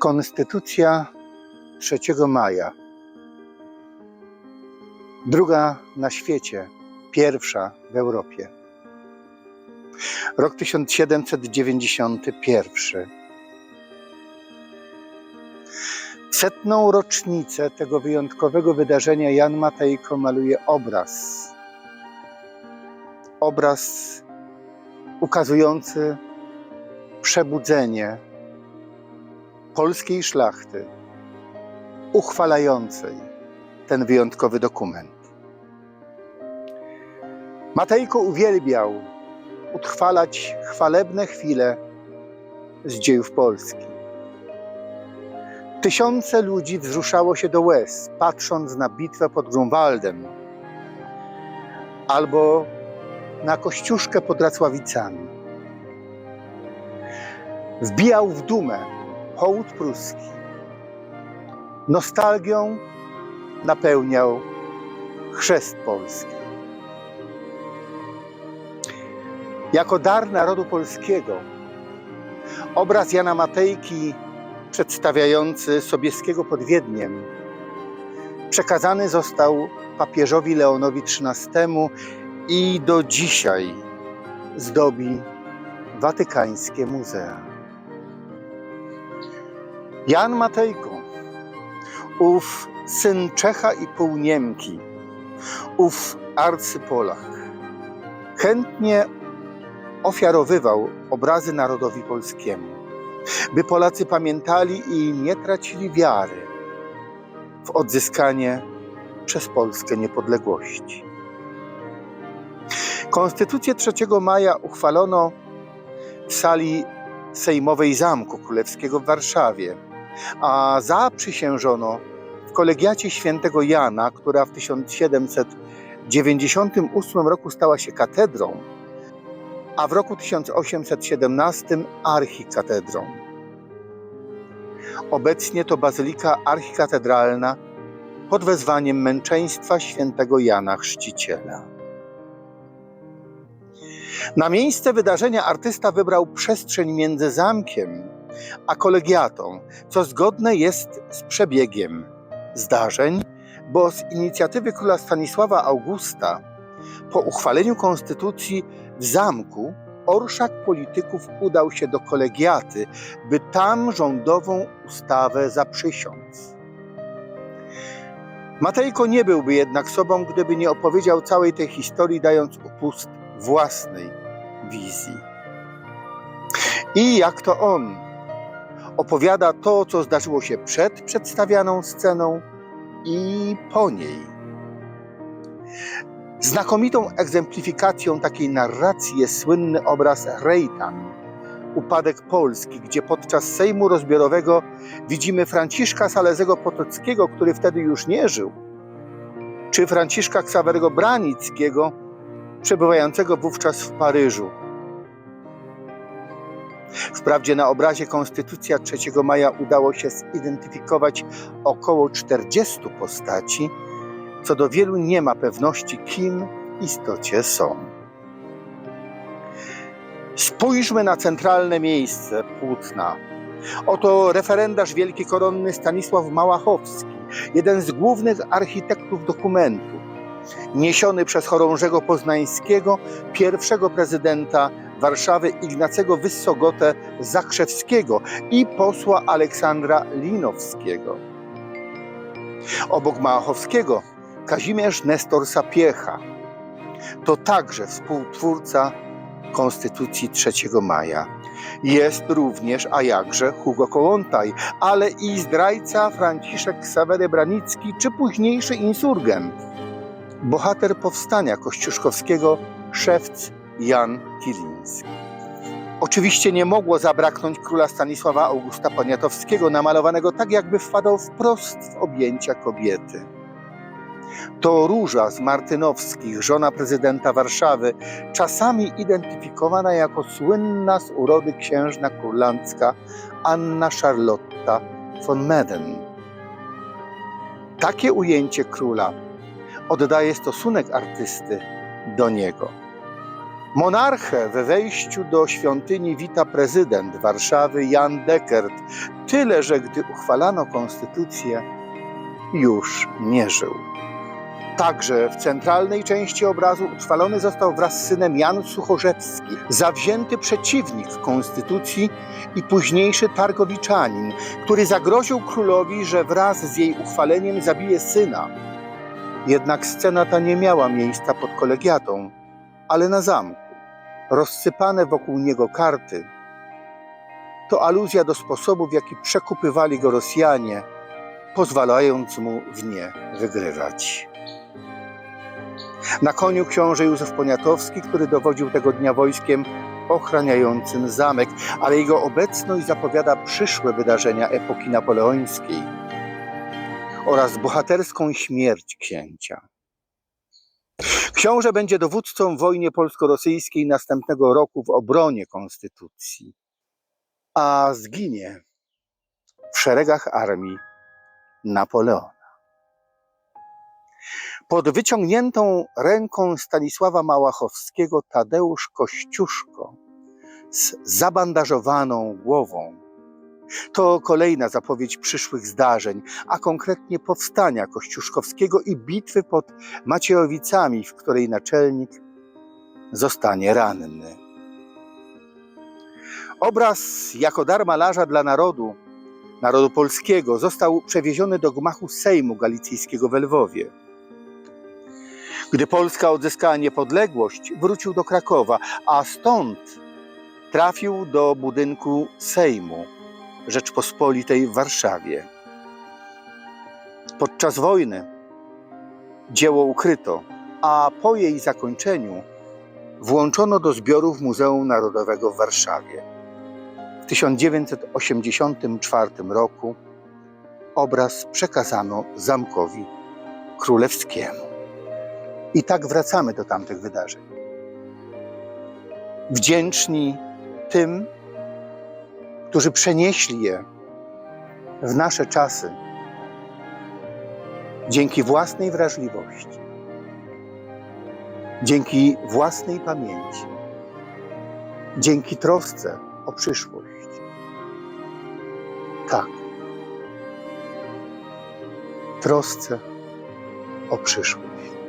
Konstytucja 3 maja. Druga na świecie, pierwsza w Europie. Rok 1791. W setną rocznicę tego wyjątkowego wydarzenia Jan Matejko maluje obraz. Obraz ukazujący przebudzenie polskiej szlachty, uchwalającej ten wyjątkowy dokument. Matejko uwielbiał utrwalać chwalebne chwile z dziejów Polski. Tysiące ludzi wzruszało się do łez, patrząc na bitwę pod Grunwaldem albo na Kościuszkę pod Racławicami. Wbijał w dumę hołd pruski. Nostalgią napełniał chrzest polski. Jako dar narodu polskiego obraz Jana Matejki przedstawiający Sobieskiego pod Wiedniem przekazany został papieżowi Leonowi XIII i do dzisiaj zdobi watykańskie muzea. Jan Matejko, ów syn Czecha i Półniemki, ów arcypolak, chętnie ofiarowywał obrazy narodowi polskiemu, by Polacy pamiętali i nie tracili wiary w odzyskanie przez Polskę niepodległości. Konstytucję 3 maja uchwalono w sali sejmowej Zamku Królewskiego w Warszawie, a zaprzysiężono w kolegiacie świętego Jana, która w 1798 roku stała się katedrą, a w roku 1817 archikatedrą. Obecnie to bazylika archikatedralna pod wezwaniem męczeństwa świętego Jana Chrzciciela. Na miejsce wydarzenia artysta wybrał przestrzeń między zamkiem a kolegiatą, co zgodne jest z przebiegiem zdarzeń, bo z inicjatywy króla Stanisława Augusta po uchwaleniu konstytucji w zamku orszak polityków udał się do kolegiaty, by tam rządową ustawę zaprzysiąc. Matejko nie byłby jednak sobą, gdyby nie opowiedział całej tej historii, dając upust własnej wizji. I jak to on opowiada to, co zdarzyło się przed przedstawianą sceną i po niej. Znakomitą egzemplifikacją takiej narracji jest słynny obraz Rejtan, Upadek Polski, gdzie podczas Sejmu Rozbiorowego widzimy Franciszka Salezego Potockiego, który wtedy już nie żył, czy Franciszka Ksawerego Branickiego, przebywającego wówczas w Paryżu. Wprawdzie na obrazie Konstytucja 3 maja udało się zidentyfikować około 40 postaci, co do wielu nie ma pewności, kim w istocie są. Spójrzmy na centralne miejsce płótna. Oto referendarz wielki koronny Stanisław Małachowski, jeden z głównych architektów dokumentu, niesiony przez chorążego poznańskiego, pierwszego prezydenta Warszawy Ignacego Wyssogotę Zakrzewskiego i posła Aleksandra Linowskiego. Obok Małachowskiego Kazimierz Nestor Sapiecha. To także współtwórca Konstytucji 3 maja. Jest również, a jakże, Hugo Kołłątaj, ale i zdrajca Franciszek Ksawery Branicki, czy późniejszy insurgent, bohater powstania kościuszkowskiego, szewc Jan Kiliński. Oczywiście nie mogło zabraknąć króla Stanisława Augusta Poniatowskiego, namalowanego tak, jakby wpadał wprost w objęcia kobiety. To Róża z Martynowskich, żona prezydenta Warszawy, czasami identyfikowana jako słynna z urody księżna kurlandzka Anna Charlotta von Meden. Takie ujęcie króla oddaje stosunek artysty do niego. Monarchę we wejściu do świątyni wita prezydent Warszawy Jan Dekert, tyle że gdy uchwalano konstytucję, już nie żył. Także w centralnej części obrazu utrwalony został wraz z synem Jan Suchorzewski, zawzięty przeciwnik konstytucji i późniejszy targowiczanin, który zagroził królowi, że wraz z jej uchwaleniem zabije syna. Jednak scena ta nie miała miejsca pod kolegiatą, ale na zamku. Rozsypane wokół niego karty to aluzja do sposobu, w jaki przekupywali go Rosjanie, pozwalając mu w nie wygrywać. Na koniu książę Józef Poniatowski, który dowodził tego dnia wojskiem ochraniającym zamek, ale jego obecność zapowiada przyszłe wydarzenia epoki napoleońskiej oraz bohaterską śmierć księcia. Książę będzie dowódcą w wojnie polsko-rosyjskiej następnego roku w obronie konstytucji, a zginie w szeregach armii Napoleona. Pod wyciągniętą ręką Stanisława Małachowskiego Tadeusz Kościuszko z zabandażowaną głową to kolejna zapowiedź przyszłych zdarzeń, a konkretnie powstania Kościuszkowskiego i bitwy pod Maciejowicami, w której naczelnik zostanie ranny. Obraz jako dar malarza dla narodu, narodu polskiego, został przewieziony do gmachu Sejmu Galicyjskiego w Lwowie. Gdy Polska odzyskała niepodległość, wrócił do Krakowa, a stąd trafił do budynku Sejmu Rzeczpospolitej w Warszawie. Podczas wojny dzieło ukryto, a po jej zakończeniu włączono do zbiorów Muzeum Narodowego w Warszawie. W 1984 roku obraz przekazano Zamkowi Królewskiemu. I tak wracamy do tamtych wydarzeń. Wdzięczni tym, którzy przenieśli je w nasze czasy dzięki własnej wrażliwości, dzięki własnej pamięci, dzięki trosce o przyszłość. Tak, trosce o przyszłość.